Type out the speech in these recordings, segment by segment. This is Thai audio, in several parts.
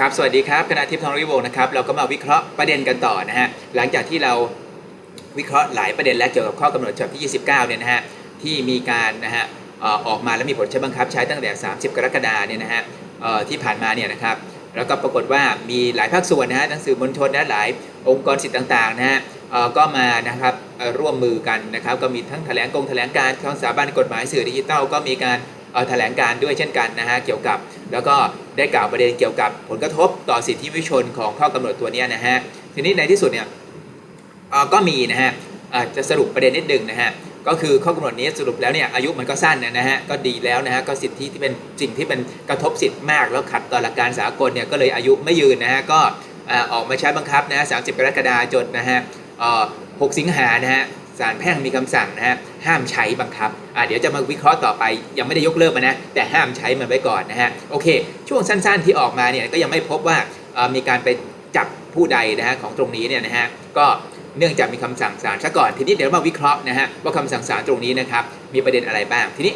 ครับ สวัสดีครับคณะทิพย์ทองริวงศ์นะครับ เราก็มาวิเคราะห์ประเด็นกันต่อนะฮะ หลังจากที่เราวิเคราะห์หลายประเด็นแล้วเกี่ยวกับข้อกำหนดฉบับที่ 29 เนี่ยนะฮะ ที่มีการนะฮะออกมาแล้วมีผลใช้บังคับใช้ตั้งแต่ 30 กรกฎาเนี่ยนะฮะที่ผ่านมาเนี่ยนะครับ แล้วก็ปรากฏว่ามีหลายภาคส่วนนะฮะ ทั้งสื่อมวลชนและหลายองค์กรสิทธิ์ต่างๆนะฮะก็มานะครับร่วมมือกันนะครับ ก็มีทั้งแถลงกงแถลงการของสถาบันกฎหมายสื่อดิจิทัลก็มีการ แถลงการด้วยเช่นกันนะฮะเกี่ยวกับ แล้วก็ได้กล่าวประเด็นเกี่ยวกับผลกระทบต่อสิทธิมนุษยชนของข้อกำหนดตัวนี้นะฮะทีนี้ในที่สุดเนี่ยก็มีนะฮะอาจจะสรุปประเด็นนิดหนึ่งนะฮะก็คือข้อกำหนดนี้สรุปแล้วเนี่ยอายุมันก็สั้นนะฮะก็ดีแล้วนะฮะก็สิทธิที่เป็นสิ่งที่เป็นกระทบสิทธิ์มาก แล้วขัดต่อหลักการสากลเนี่ยก็เลยอายุไม่ยืนนะฮะก็ออกมาใช้บังคับนะฮะ30กรกฎาคมจนนะฮะเอ่อ6สิงหานะฮะศาลแพ่งมีคำสั่งนะฮะ ห้ามใช้บังคับอะเดี๋ยวจะมาวิเคราะห์ต่อไป ยังไม่ได้ยกเลิกมันนะ แต่ห้ามใช้มันไว้ก่อนนะฮะ โอเค ช่วงสั้นๆที่ออกมาเนี่ยก็ยังไม่พบว่ามีการไปจับผู้ใดนะฮะของตรงนี้เนี่ยนะฮะ ก็เนื่องจากมีคำสั่งศาลซะก่อน ทีนี้เดี๋ยวมาวิเคราะห์นะฮะว่าคำสั่งศาลตรงนี้นะครับมีประเด็นอะไรบ้าง ทีนี้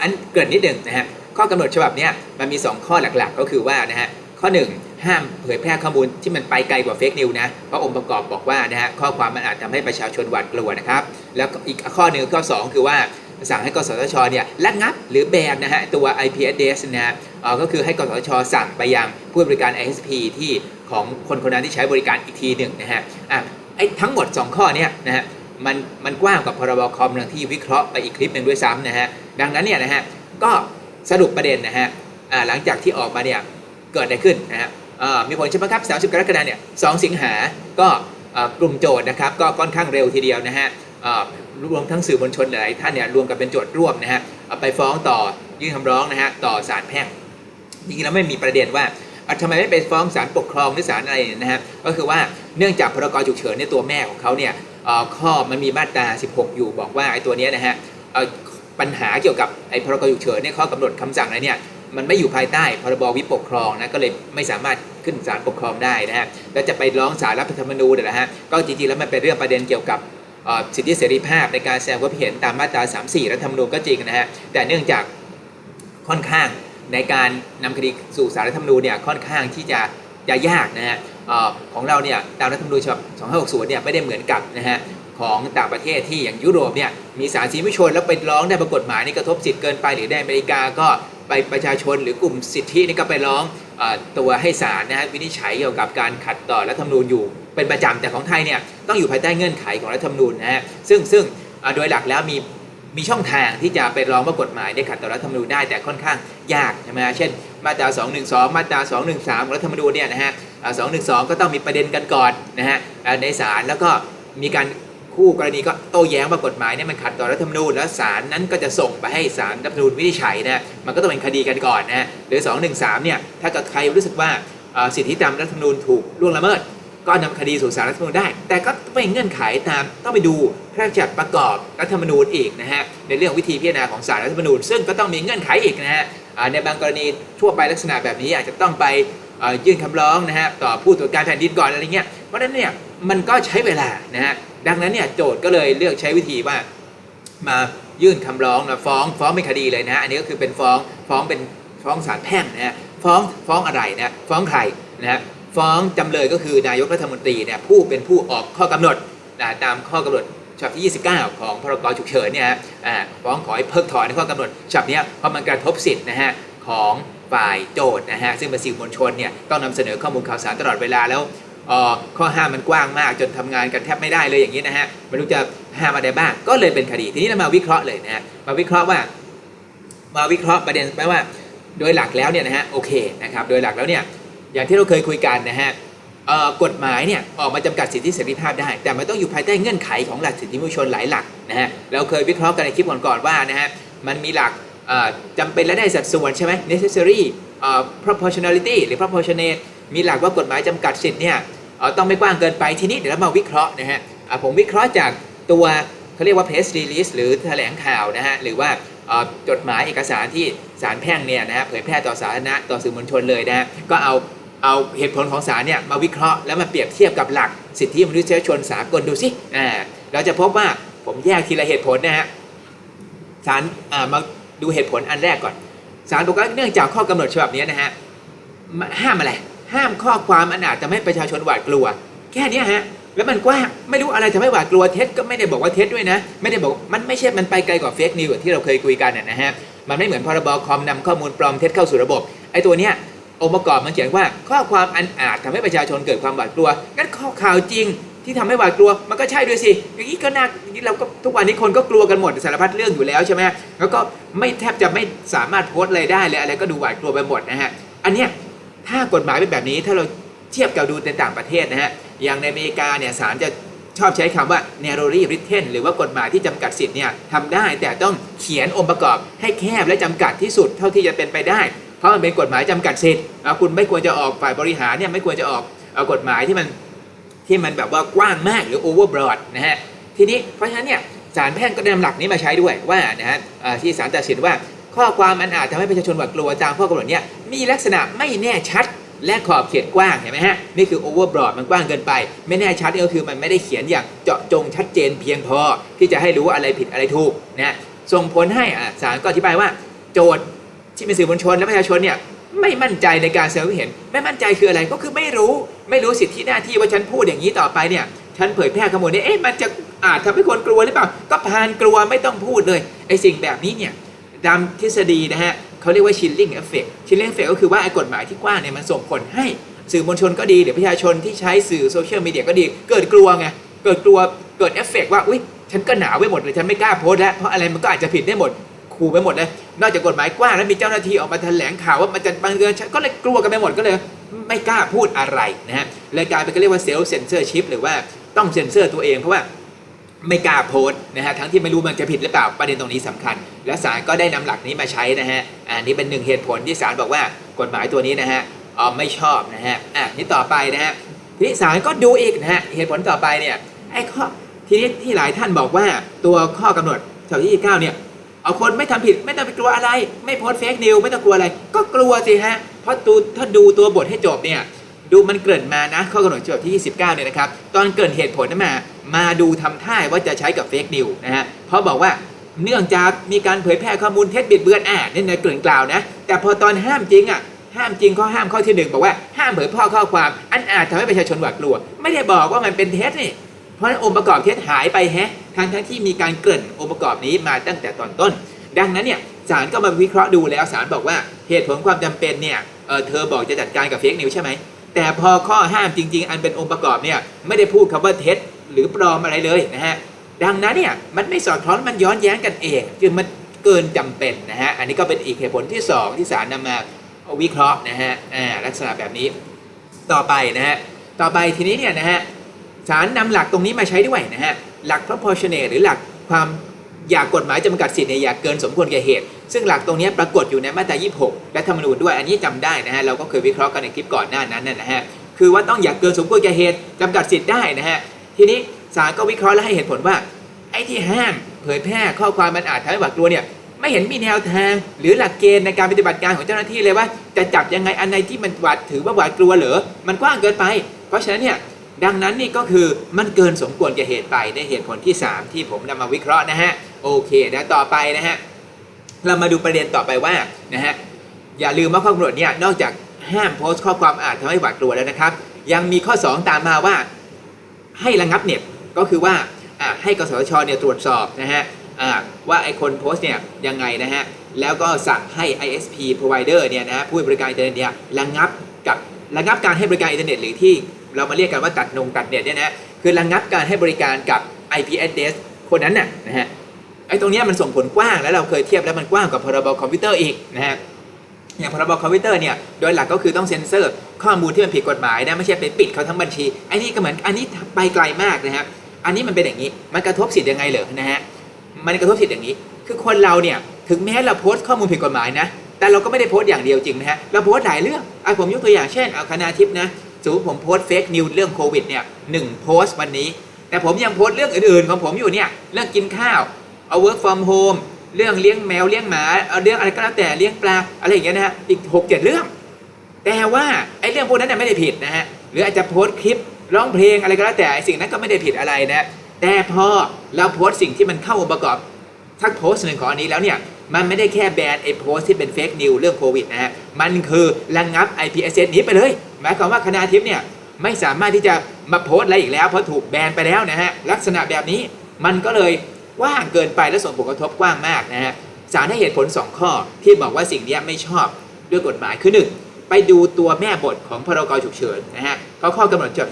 อันเกิดนิดหนึ่งนะฮะข้อกำหนดฉบับเนี้ยมันมี 2 ข้อหลักๆ ก็คือว่านะฮะข้อ 1 ห้ามเผยแพร่ข้อมูลที่มันไปไกลกว่าเฟกนิวนะเพราะองค์ประกอบบอกว่านะฮะข้อความมันอาจทำให้ประชาชนหวาดกลัวนะครับ แล้วอีกข้อหนึ่งข้อ 2 คือว่าสั่งให้กสทชเนี่ยระงับหรือแบนนะฮะตัว IP address นะฮะก็คือให้กสทชสั่งไปยังผู้บริการ ISP ที่ของคนคนนั้นที่ใช้บริการอีกทีหนึ่งนะฮะอะไอ้ทั้งหมด 2 ข้อเนี้ยนะฮะมันมันกว้างกว่าพรบคอมอย่างที่วิเคราะห์ไปอีกคลิปหนึ่งด้วยซ้ำนะฮะดังนั้นเนี่ยนะฮะก็สรุปประเด็นนะฮะหลังจากที่ออกมาเนี่ยเกิดอะไรขึ้นนะฮะ มีผลใช่ไหมครับ 30 กรกฎาคมเนี่ย2สิงหาก็กลุ่มโจทย์นะครับก็ค่อนข้างเร็วทีเดียวนะฮะรวมทั้งสื่อมวลชนหลายท่านเนี่ยรวมกันเป็นโจทย์ร่วมนะฮะไปฟ้องต่อยื่นคำร้องนะฮะต่อศาลแพ่งจริงๆแล้วไม่มีประเด็นว่าทำไมไม่ไปฟ้องศาลปกครองหรือศาลอะไรนะฮะก็คือว่าเนื่องจากพรกฉุกเฉินในตัวแม่ของเขาเนี่ยข้อมันมีมาตรา 16 อยู่บอกว่าไอ้ตัวเนี้ยนะฮะปัญหาเกี่ยวกับไอ้พรกฉุกเฉินเนี่ยข้อกำหนดคำสั่งอะไรเนี่ย มันไม่อยู่ภายใต้พรบวิปกครองนะก็เลยไม่สามารถขึ้นศาลปกครองได้นะฮะแล้วจะไปร้องศาลรัฐธรรมนูญนะฮะก็จริงๆแล้วมันเป็นเรื่องประเด็นเกี่ยวกับสิทธิเสรีภาพในการแสดงความเห็นตามมาตรา 34 รัฐธรรมนูญก็จริงนะฮะแต่เนื่องจากค่อนข้างในการนำคดีสู่สารรัฐธรรมนูญเนี่ยค่อนข้างที่จะจะยากนะฮะของเราเนี่ยตามรัฐธรรมนูญฉบับ 2560 เนี่ยไม่ได้เหมือนกับนะฮะของต่างประเทศที่อย่างยุโรปเนี่ยมีสารสีมิชนแล้วไปร้องได้ประกฎหมายนี่กระทบสิทธิ์เกินไปหรือในอเมริกาก็ ปประชาชนหรือกลุ่มสิทธินี่ก็ไปร้องอตัวให้ศาลนะฮะวินิจฉัยเกี่ยวกับการขัดต่อรัฐธรรมนูญอยู่เป็นประจำแต่ของไทยเนี่ยต้องอยู่ภายใต้เงื่อนไขของรัฐธรรมนูญนะฮะซึ่งซึ่งโดยหลักแล้วมีมีช่องทางที่จะไปร้องว่ากฎหมายได้ขัดต่อรัฐธรรมนูญได้แต่ค่อนข้างยากใช่ไหมเช่น มาตรา 212 มาตรา 213ของรัฐธรรมนูญเนี่ยนะฮะอ่า212 ก็ต้องมีประเด็นกันก่อนนะฮะในศาลแล้วก็มีการ คู่กรณีก็โต้แย้งว่ากฎหมายเนี่ยมันขัดต่อรัฐธรรมนูญแล้วศาลนั้นก็จะส่งไปให้ศาลรัฐธรรมนูญวินิจฉัยนะมันก็ต้องเป็นคดีกันก่อนนะหรือ 213เนี่ยถ้าเกิดใครรู้สึกว่าสิทธิตามรัฐธรรมนูญถูกล่วงละเมิด ก็นำคดีสู่ศาลรัฐธรรมนูญได้ แต่ก็เป็นเงื่อนไขตามต้องไปดูพระราชบัญญัติประกอบรัฐธรรมนูญอีกนะฮะในเรื่องวิธีพิจารณาของศาลรัฐธรรมนูญซึ่งก็ต้องมีเงื่อนไขอีกนะฮะในบางกรณีทั่วไปลักษณะแบบนี้อาจจะต้องไปยื่นคำร้องนะฮะต่อผู้ตรวจการแผ่นดินก่อนอะไรเงี้ยเพราะฉะนั้นเนี่ย มันก็ใช้เวลานะฮะดังนั้นเนี่ยโจทย์ก็เลยเลือกใช้วิธีว่ามายื่นคำร้องมาฟ้องฟ้องเป็นคดีเลยนะฮะอันนี้ก็คือเป็นฟ้องฟ้องเป็นฟ้องศาลแพ่งนะฮะฟ้องฟ้องอะไรนะฟ้องใครนะฮะฟ้องจำเลยก็คือนายกรัฐมนตรีเนี่ยผู้เป็นผู้ออกข้อกำหนดนะตามข้อกำหนดฉบับที่ 29 ของพรกฉุกเฉินเนี่ยอ่าฟ้องขอให้เพิกถอนข้อกำหนดฉบับนี้เพราะมันกระทบสิทธิ์นะฮะของฝ่ายโจทย์นะฮะซึ่งเป็นสื่อมวลชนเนี่ยต้องนำเสนอข้อมูลข่าวสารตลอดเวลาแล้ว ข้อห้ามมันกว้างมากจนทำงานกันแทบไม่ได้เลยอย่างนี้นะฮะไม่รู้จะห้ามอะไรบ้างก็เลยเป็นคดี ทีนี้เรามาวิเคราะห์เลยนะฮะมาวิเคราะห์ว่า มาวิเคราะห์ประเด็นแปลว่า โดยหลักแล้วเนี่ยนะฮะโอเคนะครับโดยหลักแล้วเนี่ยอย่างที่เราเคยคุยกันนะฮะกฎหมายเนี่ยออกมาจำกัดสิทธิเสรีภาพได้ แต่มันต้องอยู่ภายใต้เงื่อนไขของหลักสิทธิมนุษยชนหลายหลักนะฮะเราเคยวิเคราะห์กันในคลิปก่อนๆว่านะฮะมันมีหลักเอ่อจำเป็นและได้สัดส่วนใช่ไหม necessary proportionality หรือ proportionate มีหลักว่ากฎหมายจำกัดสิทธิ์เนี่ย เออต้องไม่กว้างเกินไปทีนี้เดี๋ยวเรามาวิเคราะห์นะฮะผมวิเคราะห์จากตัวเขาเรียกว่า press release หรือแถลงข่าวนะฮะหรือว่าจดหมายเอกสารที่ศาลแพ่งเนี่ยนะฮะเผยแพร่ต่อสาธารณะต่อสื่อมวลชนเลยนะฮะก็เอาเอาเหตุผลของศาลเนี่ยมาวิเคราะห์แล้วมาเปรียบเทียบกับหลักสิทธิมนุษยชนสากลดูสิอ่าเราจะพบว่าผมแยกทีละเหตุผลนะฮะศาลอ่ามาดูเหตุผลอันแรกก่อนศาลบอกว่าเนื่องจากข้อกำหนดฉบับนี้นะฮะห้ามอะไร ห้ามข้อความอันอาจทำให้ประชาชนหวาดกลัว แค่นี้ฮะแล้วมันกว้างไม่รู้อะไรทำให้หวาดกลัวเท็จก็ไม่ได้บอกว่าเท็จด้วยนะ ไม่ได้บอกมันไม่ใช่มันไปไกลกว่าเฟกนิวที่เราเคยคุยกันน่ะนะฮะมันไม่เหมือนพรบคอมนำข้อมูลปลอมเท็จเข้าสู่ระบบไอ้ตัวเนี้ยองค์ประกอบมันเขียนว่าข้อความอันอาจทำให้ประชาชนเกิดความหวาดกลัวงั้นข้อข่าวจริงที่ทำให้หวาดกลัวมันก็ใช่ด้วยสิอย่างนี้ก็น่าอย่างนี้เราก็ทุกวันนี้คนก็กลัวกันหมดสารพัดเรื่องอยู่แล้วใช่ไหมแล้วก็ไม่แทบจะไม่สามารถโพสต์อะไรได้เลยอะไรก็ดูหวาดกลัวไปหมดนะฮะอันเนี้ย ถ้ากฎหมายเป็นแบบนี้ถ้าเราเทียบกับดูในต่างประเทศนะฮะอย่างในอเมริกาเนี่ยศาลจะชอบใช้คำว่า narrowly written หรือว่ากฎหมายที่จำกัดสิทธิ์เนี่ยทำได้แต่ต้องเขียนองค์ประกอบให้แคบและจำกัดที่สุดเท่าที่จะเป็นไปได้ เพราะมันเป็นกฎหมายจำกัดสิทธิ์คุณไม่ควรจะออกฝ่ายบริหารเนี่ยไม่ควรจะออกกฎหมายที่มันที่มันแบบว่ากว้างมากหรือ overbroad นะฮะทีนี้เพราะฉะนั้นเนี่ยศาลแพ่งก็นำหลักนี้มาใช้ด้วยว่านะฮะที่ศาลตัดสินว่า ข้อความอันอาจทำให้ประชาชนหวาดกลัวตามข้อกำหนดเนี่ยมีลักษณะไม่แน่ชัดและขอบเขตกว้างเห็นไหมฮะนี่คือ overbroad มันกว้างเกินไป ไม่แน่ชัดนี่ก็คือมันไม่ได้เขียนอย่างเจาะจงชัดเจนเพียงพอ ที่จะให้รู้ว่าอะไรผิดอะไรถูกนะส่งผลให้อะศาลก็อธิบายว่า โจทย์ที่เป็นสื่อมวลชนและประชาชนเนี่ยไม่มั่นใจในการแสดงความเห็น ไม่มั่นใจคืออะไรก็คือไม่รู้ไม่รู้สิทธิหน้าที่ว่าฉันพูดอย่างนี้ต่อไปเนี่ยฉันเผยแพร่ข้อมูลนี้เอ๊ะมันจะอาจทำให้คนกลัวหรือเปล่า ก็พานกลัวไม่ต้องพูดเลยไอ้สิ่งแบบนี้เนี่ย ตามทฤษฎีนะฮะเขาเรียกว่า chilling effect chilling effect ก็คือว่าไอ้กฎหมายที่กว้างเนี่ยมันส่งผลให้สื่อมวลชนก็ดีหรือประชาชนที่ใช้สื่อโซเชียลมีเดียก็ดี เกิดกลัวไงเกิดกลัวเกิดเอฟเฟกว่าอุ้ยฉันก็หนาวไปหมดเลยฉันไม่กล้าโพสต์แล้วเพราะอะไรมันก็อาจจะผิดได้หมดขู่ไปหมดเลยนอกจากกฎหมายกว้างแล้วมีเจ้าหน้าที่ออกมาแถลงข่าวว่ามันจะบังเอิญฉันก็เลยกลัวกันไปหมดก็เลย ไม่กล้าพูดอะไรนะฮะเลยกลายเป็นก็เรียกว่าเซลล์เซนเซอร์ชิพหรือว่าต้องเซ็นเซอร์ตัวเองเพราะว่า ไม่กล้าโพสนะฮะทั้งที่ไม่รู้มันจะผิดหรือเปล่าประเด็นตรงนี้สำคัญ และศาลก็ได้นำหลักนี้มาใช้นะฮะอันนี้เป็นหนึ่งเหตุผลที่ศาลบอกว่ากฎหมายตัวนี้นะฮะอ๋อไม่ชอบนะฮะอะนี่ต่อไปนะฮะทีนี้ศาลก็ดูอีกนะฮะเหตุผลต่อไปเนี่ยไอ้ข้อทีนี้ที่หลายท่านบอกว่าตัวข้อกำหนดฉบับที่29เนี่ยเอาคนไม่ทำผิดไม่ต้องไปกลัวอะไร ไม่โพสเฟกนิวไม่ต้องกลัวอะไร ก็กลัวสิฮะเพราะตูถ้าดูตัวบทให้จบเนี่ยดูมันเกริ่นมานะข้อกำหนดฉบับที่ 29เนี่ยนะครับตอนเกริ่นเหตุผลนั้นมา มาดูทำท่าว่าจะใช้กับเฟกนิวนะฮะเพราะบอกว่าเนื่องจากมีการเผยแพร่ข้อมูลเท็จบิดเบือนอ่านี่ในเกริ่นกล่าวนะ แต่พอตอนห้ามจริงอะห้ามจริงข้อห้ามข้อที่หนึ่งบอกว่าห้ามเผยแพร่ข้อความอันอาจทำให้ประชาชนหวาดกลัว ไม่ได้บอกว่ามันเป็นเท็จนี่เพราะองค์ประกอบเท็จหายไปแฮะทั้งทั้งที่มีการเกริ่นองค์ประกอบนี้มาตั้งแต่ตอนต้น ดังนั้นเนี่ยศาลก็มาวิเคราะห์ดูแล้วศาลบอกว่าเหตุผลความจำเป็นเนี่ยเเธอบอกจะจัดการกับเฟกนิวใช่ไหมแต่พอข้อห้ามจริง ๆ อันเป็นองค์ประกอบเนี่ยไม่ได้พูดคำว่าเท็จ หรือปลอมอะไรเลยนะฮะดังนั้นเนี่ยมันไม่สอดคล้องมันย้อนแย้งกันเองจึงมันเกินจำเป็นนะฮะอันนี้ก็เป็นอีกเหตุผลที่สองที่ศาลนำมาวิเคราะห์นะฮะอ่าลักษณะแบบนี้ต่อไปนะฮะต่อไปทีนี้เนี่ยนะฮะศาลนำหลักตรงนี้มาใช้ด้วยนะฮะหลัก proportionate หรือหลักความอยากกฎหมายจำกัดสิทธิ์เนี่ยอยากเกินสมควรแก่เหตุ ซึ่งหลักตรงนี้ปรากฏอยู่ในมาตรา 26 และธรรมนูญด้วยอันนี้จำได้นะฮะเราก็เคยวิเคราะห์กันในคลิปก่อนหน้านั้นนะฮะคือว่าต้องอยากเกินสมควรแก่เหตุจำกัดสิทธิ์ได้นะฮะ ทีนี้ศาลก็วิเคราะห์และให้เหตุผลว่า ไอ้ที่ห้ามเผยแพร่ข้อความมันอาจทำให้หวาดกลัวเนี่ยไม่เห็นมีแนวทางหรือหลักเกณฑ์ในการปฏิบัติการของเจ้าหน้าที่เลยว่า จะจับยังไงอันไหนที่มันหวาดถือว่าหวาดกลัวเหรอมันกว้างเกินไป เพราะฉะนั้นเนี่ยดังนั้นนี่ก็คือมันเกินสมควรแก่เหตุไปในเหตุผลที่ 3 ที่ผมนำมาวิเคราะห์นะฮะโอเคแล้วต่อไปนะฮะเรามาดูประเด็นต่อไปว่านะฮะอย่าลืมว่าข้อกำหนดเนี่ยนอกจากห้ามโพสต์ข้อความอาจทำให้หวาดกลัวแล้วนะครับ ยังมีข้อ 2 ตามมาว่า ให้ระงับเน็ตก็คือว่าให้กสทชเนี่ยตรวจสอบนะฮะว่าไอคนโพสต์เนี่ยยังไงนะฮะแล้วก็สั่งให้ ISP provider เนี่ยนะฮะผู้ให้บริการอินเทอร์เน็ตเนี่ยระงับกับระงับการให้บริการอินเทอร์เน็ตหรือที่เรามาเรียกกันว่าตัดนงตัดเน็ตเนี่ยนะคือระงับการให้บริการกับ IP address คนนั้นน่ะนะฮะไอตรงเนี้ยมันส่งผลกว้างแล้วเราเคยเทียบแล้วมันกว้างกว่าพรบคอมพิวเตอร์อีกนะฮะ อย่างพรบคอมพิวเตอร์เนี่ยโดยหลักก็คือต้องเซ็นเซอร์ข้อมูลที่มันผิดกฎหมายนะไม่ใช่ไปปิดเขาทั้งบัญชีไอ้นี่ก็เหมือนอันนี้ไปไกลมากนะครับอันนี้มันเป็นอย่างนี้มันกระทบสิทธิ์ยังไงเหรอนะฮะมันกระทบสิทธิ์อย่างนี้ คือคนเราเนี่ยถึงแม้เราโพสต์ข้อมูลผิดกฎหมายนะแต่เราก็ไม่ได้โพสต์อย่างเดียวจริงนะฮะเราโพสต์หลายเรื่องอะผมยกตัวอย่างเช่นเอาคณาทิพย์นะสมมติผมโพสต์เฟกนิวเรื่องโควิดเนี่ยหนึ่งโพสต์วันนี้ แต่ผมยังโพสต์เรื่องอื่นๆของผมอยู่เนี่ยเรื่องกินข้าวเอา work from home เรื่องเลี้ยงแมวเลี้ยงหมาเอาเรื่องอะไรก็แล้วแต่เลี้ยงปลาอะไรอย่างเงี้ยนะฮะอีกหกเจ็ดเรื่อง แต่ว่าไอ้เรื่องพวกนั้นน่ะไม่ได้ผิดนะฮะหรืออาจจะโพสต์คลิปร้องเพลงอะไรก็แล้วแต่ไอ้สิ่งนั้นก็ไม่ได้ผิดอะไรนะแต่พอเราโพสต์สิ่งที่มันเข้าองค์ประกอบทักโพสต์หนึ่งของอันนี้แล้วเนี่ยมันไม่ได้แค่แบนไอ้โพสต์ที่เป็นเฟกนิวเรื่องโควิดนะฮะ มันคือระงงับ IP address นี้ไปเลย หมายความว่าคณะทิพย์เนี่ย ไม่สามารถที่จะมาโพสต์อะไรอีกแล้ว เพราะถูกแบนไปแล้วนะฮะ ลักษณะแบบนี้มันก็เลย กว้างเกินไปและส่งผลกระทบกว้างมากนะฮะศาลให้เหตุผล 2 ข้อที่บอกว่าสิ่งนี้ไม่ชอบด้วยกฎหมายคือ 1 ไปดูตัวแม่บทของพรกฉุกเฉินนะฮะเพราะข้อกำหนดฉบับ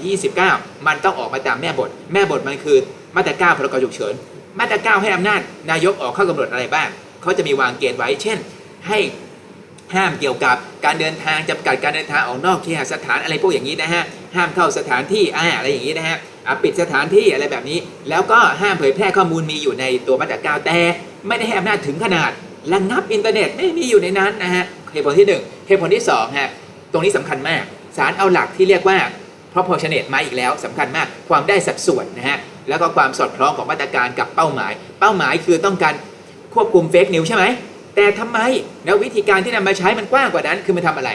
29 มันต้องออกมาตามแม่บท แม่บทมันคือมาตรา9พรกฉุกเฉิน มาตรา9ให้อำนาจนายกออกข้อกำหนดอะไรบ้างเขาจะมีวางเกณฑ์ไว้ เช่น ให้ห้ามเกี่ยวกับการเดินทางจำกัดการเดินทางออกนอกเคหสถานอะไรพวกอย่างนี้นะฮะ ห้ามเข้าสถานที่อะไรอย่างนี้นะฮะปิดสถานที่อะไรแบบนี้ แล้วก็ห้ามเผยแพร่ข้อมูลมีอยู่ในตัวมาตรก้าแต่ไม่ได้ให้อำนาจถึงขนาดระงับอินเทอร์เน็ตไม่มีอยู่ในนั้นนะฮะเหตุผลที่หนึ่งเหตุผลที่สองฮะตรงนี้สำคัญมากศาลเอาหลักที่เรียกว่า proportionate มาอีกแล้วสำคัญมากความได้สัดส่วนนะฮะแล้วก็ความสอดคล้องของมาตรการกับเป้าหมาย เป้าหมายคือต้องการควบคุมเฟกนิวใช่ไหมแต่ทำไมแล้ววิธีการที่นำมาใช้มันกว้างกว่านั้นคือมันทำอะไร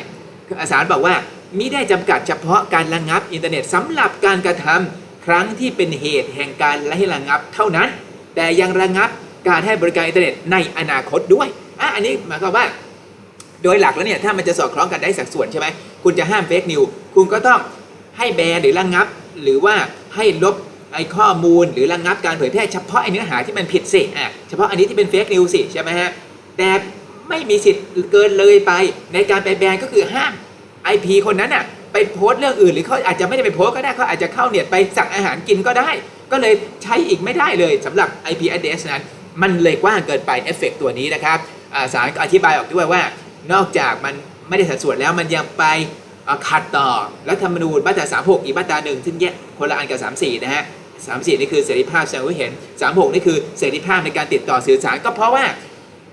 คืออาสารบอกว่า มิได้จำกัดเฉพาะการระงับอินเทอร์เน็ตสำหรับการกระทำครั้งที่เป็นเหตุแห่งการให้ระงับเท่านั้น แต่ยังระงับการให้บริการอินเทอร์เน็ตในอนาคตด้วยอะอันนี้หมายความว่า โดยหลักแล้วเนี่ยถ้ามันจะสอดคล้องกันได้สัดส่วนใช่ไหมคุณจะห้ามเฟกนิวคุณก็ต้องให้แบนหรือระงับ หรือว่าให้ลบไอ้ข้อมูลหรือระงับการเผยแพร่เฉพาะไอ้เนื้อหาที่มันผิดสิอะเฉพาะอันนี้ที่เป็นเฟกนิวสิใช่ไหมฮะแต่ไม่มีสิทธิ์เกินเลยไปในการไปแบนก็คือห้าม IP คนนั้นน่ะไปโพสต์เรื่องอื่นหรือเขาอาจจะไม่ได้ไปโพสต์ก็ได้เขาอาจจะเข้าเน็ตไปสั่งอาหารกินก็ได้ ก็เลยใช้อีกไม่ได้เลยสำหรับ IP address นั้น มันเลยกว้างเกินไปเอฟเฟกตัวนี้นะครับอ่าศาลก็อธิบายออกด้วยว่า นอกจากมันไม่ได้สัดส่วนแล้วมันยังไปขัดต่อรัฐธรรมนูญมาตรา36 อีกมาตราหนึ่งซึ่งแยกคนละอันกับ 34 นะฮะ 34 นี่คือเสรีภาพแสดงความเห็น 36 นี่คือเสรีภาพในการติดต่อสื่อสารก็เพราะว่า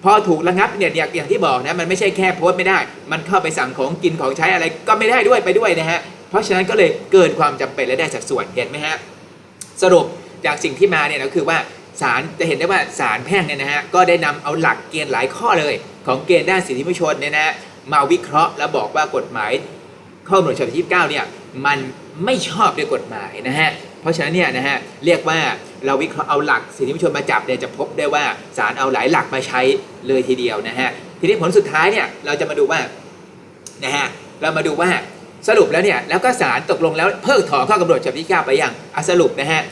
พอถูกระงับเนี่ยอย่างที่บอกนะมันไม่ใช่แค่โพสต์ไม่ได้ มันเข้าไปสั่งของกินของใช้อะไรก็ไม่ได้ด้วยไปด้วยนะฮะเพราะฉะนั้นก็เลยเกินความจำเป็นและได้สัดส่วนเห็นไหมฮะสรุปจากสิ่งที่มาเนี่ยก็คือว่าศาลจะเห็นได้ว่าศาลแพ่งเนี่ยนะฮะก็ได้นำเอาหลักเกณฑ์หลายข้อเลย ของเกณฑ์ด้านสิทธิมนุษยชนเนี่ยนะมาวิเคราะห์แล้วบอกว่ากฎหมายข้อกำหนดฉบับที่29เนี่ยมันไม่ชอบด้วยกฎหมายนะฮะ เพราะฉะนั้นเนี่ยนะฮะเรียกว่าเราวิเคราะห์เอาหลักสิทธิมนุษยชนมาจับเนี่ยจะพบได้ว่าศาลเอาหลายหลักมาใช้เลยทีเดียวนะฮะทีนี้ผลสุดท้ายเนี่ยเราจะมาดูว่านะฮะเรามาดูว่าสรุปแล้วเนี่ยแล้วก็ศาลตกลงแล้วเพิกถอนข้อกำหนดฉบับที่9ไปยังอะสรุปนะฮะ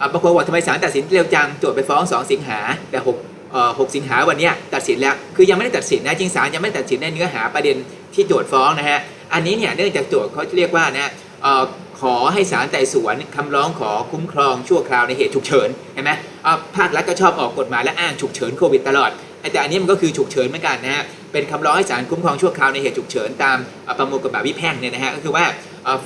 อะบางคนบอกทำไมศาลตัดสินเร็วจังโจทย์ไปฟ้อง 2 สิงหาแต่6เอ่อ6สิงหาวันเนี้ยตัดสินแล้วคือยังไม่ได้ตัดสินนะจริงศาลยังไม่ตัดสินในเนื้อหาประเด็นที่โจทย์ฟ้องนะฮะอันนี้เนี่ยเนื่องจากโจทย์เขาเรียกว่านะเอ่อ ขอให้ศาลไต่สวนคำร้องขอคุ้มครองชั่วคราวในเหตุฉุกเฉินเห็นไหมอะภาครัฐก็ชอบออกกฎหมายและอ้างฉุกเฉินโควิดตลอดแต่อันนี้มันก็คือฉุกเฉินเหมือนกันนะฮะเป็นคำร้องให้ศาลคุ้มครองชั่วคราวในเหตุฉุกเฉินตามประมวลกฎหมายวิแพ่งเนี่ยนะฮะก็คือว่า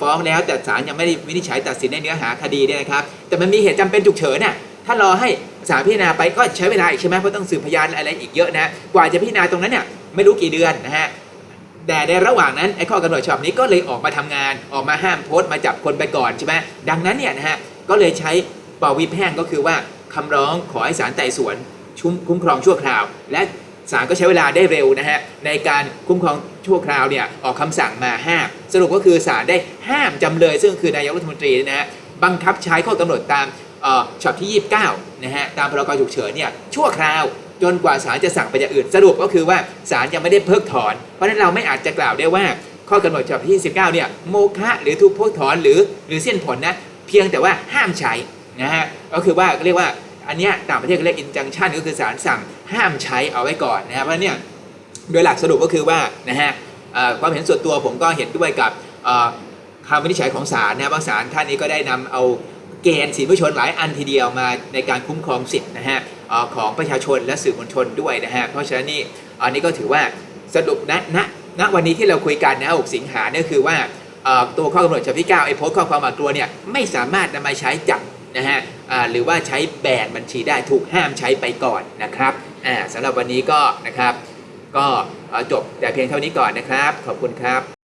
ฟ้องแล้วแต่ศาลยังไม่ได้วินิจฉัยตัดสินในเนื้อหาคดีเนี่ยนะครับแต่มันมีเหตุจำเป็นฉุกเฉินน่ะถ้ารอให้ศาลพิจารณาไปก็ใช้เวลาอีกใช่ไหมเพราะต้องสืบพยานอะไรอีกเยอะนะกว่าจะพิจารณาตรงนั้นเนี่ยไม่รู้กี่เดือนนะฮะ แต่ในระหว่างนั้นไอ้ข้อกำหนดฉบับนี้ก็เลยออกมาทำงานออกมาห้ามโพสต์มาจับคนไปก่อนใช่ไหมดังนั้นเนี่ยนะฮะก็เลยใช้ปวิแพ่งก็คือว่าคำร้องขอให้ศาลไต่สวนชุมคุ้มครองชั่วคราว และศาลก็ใช้เวลาได้เร็วนะฮะในการคุ้มครองชั่วคราวเนี่ยออกคำสั่งมาห้ามสรุปก็คือศาลได้ห้ามจำเลย ซึ่งคือนายกรัฐมนตรีนะฮะบังคับใช้ข้อกำหนดตามเอ่อฉบับที่ 29นะฮะตามพรกฉุกเฉินเนี่ยชั่วคราว จนกว่าศาลจะสั่งไปอย่างอื่น สรุปก็คือว่าศาลยังไม่ได้เพิกถอน เพราะฉะนั้นเราไม่อาจจะกล่าวได้ว่า ข้อกำหนดฉบับที่29เนี่ยโมฆะหรือถูกเพิกถอนหรือหรือเส้นผลนะเพียงแต่ว่าห้ามใช้นะฮะก็คือว่าเรียกว่าอันเนี้ยต่างประเทศเรียก injunction ก็คือศาลสั่งห้ามใช้เอาไว้ก่อนนะฮะเพราะเนี่ยโดยหลักสรุปก็คือว่านะฮะความเห็นส่วนตัวผมก็เห็นด้วยกับคำวินิจฉัยของศาลนะครับศาลท่านนี้ก็ได้นำเอาเกณฑ์สิทธิมนุษยชนหลายอันทีเดียวมาในการคุ้มครองสิทธิ์นะฮะ ของประชาชนและสื่อมวลชนด้วยนะฮะเพราะฉะนั้นนี่อันนี้ก็ถือว่าสรุปณณณวันนี้ที่เราคุยกันนะ6สิงหาเนี่ยคือว่าตัวข้อกำหนดฉบับที่9ไอ้โพสข้อความหวาดกลัวเนี่ยไม่สามารถนำมาใช้จับนะฮะหรือว่าใช้แบนบัญชีได้ถูกห้ามใช้ไปก่อนนะครับอ่าสำหรับวันนี้ก็นะครับ ก็จบแต่เพียงเท่านี้ก่อนนะครับ ขอบคุณครับ